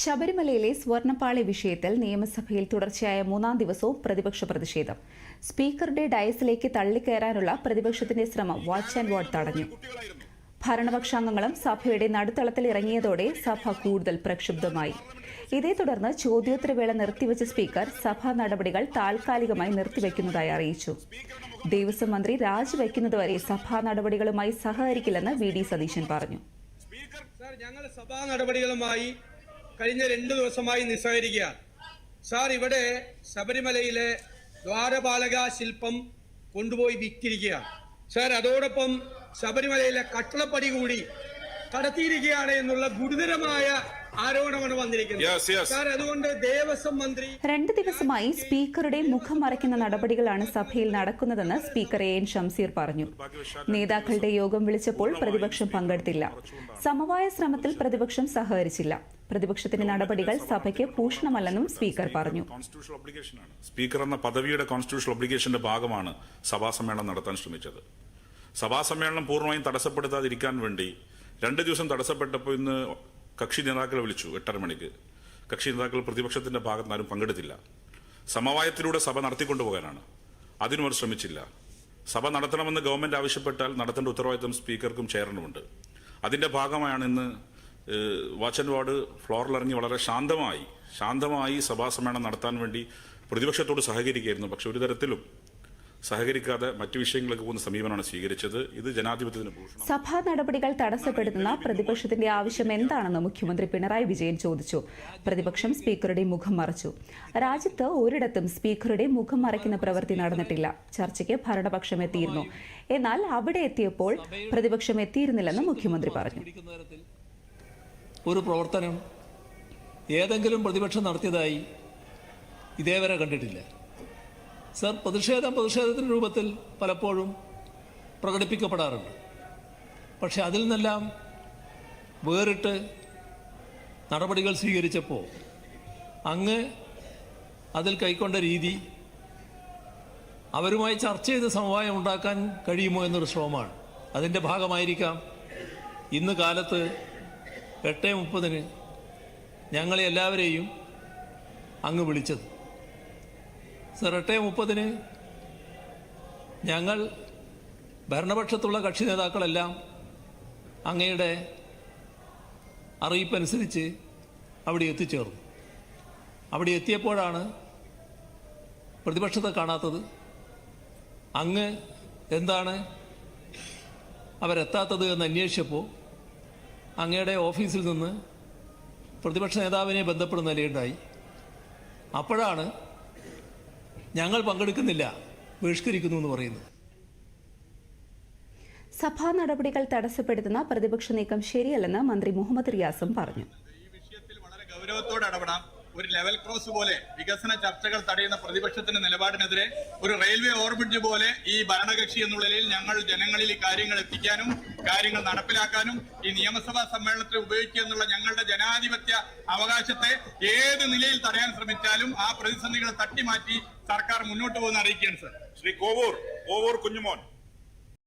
ശബരിമലയിലെ സ്വർണപ്പാളി വിഷയത്തിൽ നിയമസഭയിൽ തുടർച്ചയായ മൂന്നാം ദിവസവും പ്രതിപക്ഷ പ്രതിഷേധം. സ്പീക്കറുടെ ഡയസിലേക്ക് തള്ളിക്കയറാനുള്ള പ്രതിപക്ഷത്തിന്റെ ശ്രമം വാച്ച് ആൻഡ് വാർഡ് തടഞ്ഞു. ഭരണപക്ഷാംഗങ്ങളും സഭയുടെ നടുത്തളത്തിൽ ഇറങ്ങിയതോടെ സഭ കൂടുതൽ പ്രക്ഷുബ്ധമായി. ഇതേ തുടർന്ന് ചോദ്യോത്തരവേള നിർത്തിവച്ച സ്പീക്കർ സഭാ നടപടികൾ താൽക്കാലികമായി നിർത്തിവെക്കുന്നതായി അറിയിച്ചു. ദേവസ്വം മന്ത്രി രാജിവെക്കുന്നതുവരെ സഭാ നടപടികളുമായി സഹകരിക്കില്ലെന്ന് വി ഡി സതീശൻ പറഞ്ഞു. ഞങ്ങൾ സഭാ നടപടികളുമായി കഴിഞ്ഞ രണ്ടു ദിവസമായി നിസ്സഹരിക്കുകയാണ് സാർ ഇവിടെ ശബരിമലയിലെ ദ്വാരപാലക ശില്പം കൊണ്ടുപോയി വിറ്റിരിക്കുകയാണ്. സാർ അതോടൊപ്പം ശബരിമലയിലെ കട്ടളപ്പടി കൂടി കടത്തിയിരിക്കുകയാണ് എന്നുള്ള ഗുരുതരമായ ആരോപണമാണ് വന്നിരിക്കുന്നത്. അതുകൊണ്ട് ദേവസ്വം മന്ത്രി രണ്ട് ദിവസമായി സ്പീക്കറുടെ മുഖം മറയ്ക്കുന്ന നടപടികളാണ് സഭയിൽ നടക്കുന്നതെന്ന് സ്പീക്കർ എ എൻ ഷംസീർ പറഞ്ഞു. നേതാക്കളുടെ യോഗം വിളിച്ചപ്പോൾ പ്രതിപക്ഷം പങ്കെടുത്തില്ല. സമവായ ശ്രമത്തിൽ പ്രതിപക്ഷം സഹകരിച്ചില്ല. പ്രതിപക്ഷത്തിന്റെ നടപടികൾ സഭയ്ക്ക് ഭൂഷണമല്ലെന്നും സ്പീക്കർ പറഞ്ഞു. സ്പീക്കർ എന്ന പദവിയുടെ കോൺസ്റ്റിറ്റ്യൂഷണൽ ഒബ്ലിഗേഷന്റെ ഭാഗമാണ് സഭാ സമ്മേളനം നടത്താൻ ശ്രമിച്ചത്. സഭാ സമ്മേളനം പൂർണമായും തടസ്സപ്പെടുത്താതിരിക്കാൻ വേണ്ടി രണ്ട് ദിവസം തടസ്സപ്പെട്ടപ്പോൾ ഇന്ന് കക്ഷി നേതാക്കളെ വിളിച്ചു എട്ടര മണിക്ക്. കക്ഷി നേതാക്കൾ പ്രതിപക്ഷത്തിന്റെ ഭാഗത്ത് ആരും പങ്കെടുത്തില്ല. സമവായത്തിലൂടെ സഭ നടത്തിക്കൊണ്ടുപോകാനാണ്. അതിനും അവർ ശ്രമിച്ചില്ല. സഭ നടത്തണമെന്ന് ഗവൺമെന്റ് ആവശ്യപ്പെട്ടാൽ നടത്തേണ്ട ഉത്തരവാദിത്തം സ്പീക്കർക്കും ചെയറിനുമുണ്ട്. അതിന്റെ ഭാഗമായാണ് ഇന്ന് വാച്ച് ആൻഡ് വാർഡ് ഫ്ലോറിലിറങ്ങി വളരെ ശാന്തമായി ശാന്തമായി സഭാ സമ്മേളനം നടത്താൻ വേണ്ടി പ്രതിപക്ഷത്തോട് സഹകരിക്കുകയായിരുന്നു. പക്ഷെ ഒരു തരത്തിലും സഹകരിക്കാതെ മറ്റു വിഷയങ്ങളൊക്കെ പോകുന്ന സമീപനമാണ് സ്വീകരിച്ചത്. ഇത് ജനാധിപത്യത്തിന് സഭാ നടപടികൾ തടസ്സപ്പെടുത്തുന്ന പ്രതിപക്ഷത്തിന്റെ ആവശ്യം എന്താണെന്ന് മുഖ്യമന്ത്രി പിണറായി വിജയൻ ചോദിച്ചു. പ്രതിപക്ഷം സ്പീക്കറുടെ മുഖം മറച്ചു. രാജ്യത്ത് ഒരിടത്തും സ്പീക്കറുടെ മുഖം മറയ്ക്കുന്ന പ്രവൃത്തി നടന്നിട്ടില്ല. ചർച്ചയ്ക്ക് ഭരണപക്ഷം എത്തിയിരുന്നു. എന്നാൽ അവിടെ എത്തിയപ്പോൾ പ്രതിപക്ഷം എത്തിയിരുന്നില്ലെന്ന് മുഖ്യമന്ത്രി പറഞ്ഞു. ഒരു പ്രവർത്തനം ഏതെങ്കിലും പ്രതിപക്ഷം നടത്തിയതായി ഇതേവരെ കണ്ടിട്ടില്ല. സർ പ്രതിഷേധം പ്രതിഷേധത്തിന്റെ രൂപത്തിൽ പലപ്പോഴും പ്രകടിപ്പിക്കപ്പെടാറുണ്ട്. പക്ഷേ അതിൽ നിന്നെല്ലാം വേറിട്ട് നടപടികൾ സ്വീകരിച്ചപ്പോൾ അങ്ങ് അതിൽ കൈക്കൊണ്ട രീതി അവരുമായി ചർച്ച ചെയ്ത് സമവായം ഉണ്ടാക്കാൻ കഴിയുമോ എന്നൊരു ശ്രമമാണ്. അതിന്റെ ഭാഗമായിരിക്കാം ഇന്ന് കാലത്ത് എട്ട് മുപ്പതിന് ഞങ്ങളെ എല്ലാവരെയും അങ്ങ് വിളിച്ചത്. സർ എട്ട് മുപ്പതിന്. ഞങ്ങൾ ഭരണപക്ഷത്തുള്ള കക്ഷി നേതാക്കളെല്ലാം അങ്ങയുടെ അറിയിപ്പനുസരിച്ച് അവിടെ എത്തിച്ചേർന്നു. അവിടെ എത്തിയപ്പോഴാണ് പ്രതിപക്ഷത്തെ കാണാത്തത്. അങ്ങ് എന്താണ് അവരെത്താത്തത് എന്ന് അന്വേഷിച്ചപ്പോൾ അങ്ങയുടെ ഓഫീസിൽ നിന്ന് പ്രതിപക്ഷ നേതാവിനെ ബന്ധപ്പെടുന്ന നിലയുണ്ടായി. അപ്പോഴാണ് ഞങ്ങൾ പങ്കെടുക്കുന്നില്ല. ബഹിഷ്കരിക്കുന്നു എന്ന് പറയുന്നു. സഭാ നടപടികൾ തടസ്സപ്പെടുത്തുന്ന പ്രതിപക്ഷ നീക്കം ശരിയല്ലെന്ന് മന്ത്രി മുഹമ്മദ് റിയാസും പറഞ്ഞു. ഈ വിഷയത്തിൽ വളരെ ഗൗരവത്തോടെ ഇടപെടാം ഒരു ലെവൽ ക്രോസ് പോലെ വികസന ചർച്ചകൾ തടയുന്ന പ്രതിപക്ഷത്തിന്റെ നിലപാടിനെതിരെ ഒരു റെയിൽവേ ഓവർബ്രിഡ്ജ് പോലെ ഈ ഭരണകക്ഷി എന്നുള്ള നിലയിൽ ഞങ്ങൾ ജനങ്ങളിൽ ഈ കാര്യങ്ങൾ എത്തിക്കാനും കാര്യങ്ങൾ നടപ്പിലാക്കാനും ഈ നിയമസഭാ സമ്മേളനത്തിൽ ഉപയോഗിക്കുക എന്നുള്ള ഞങ്ങളുടെ ജനാധിപത്യ അവകാശത്തെ ഏത് നിലയിൽ തടയാൻ ശ്രമിച്ചാലും ആ പ്രതിസന്ധികളെ തട്ടിമാറ്റി സർക്കാർ മുന്നോട്ട് പോകുന്ന അറിയിക്കുകയാണ് സർ. ശ്രീ കോവൂർ കോവൂർ കുഞ്ഞുമോൻ.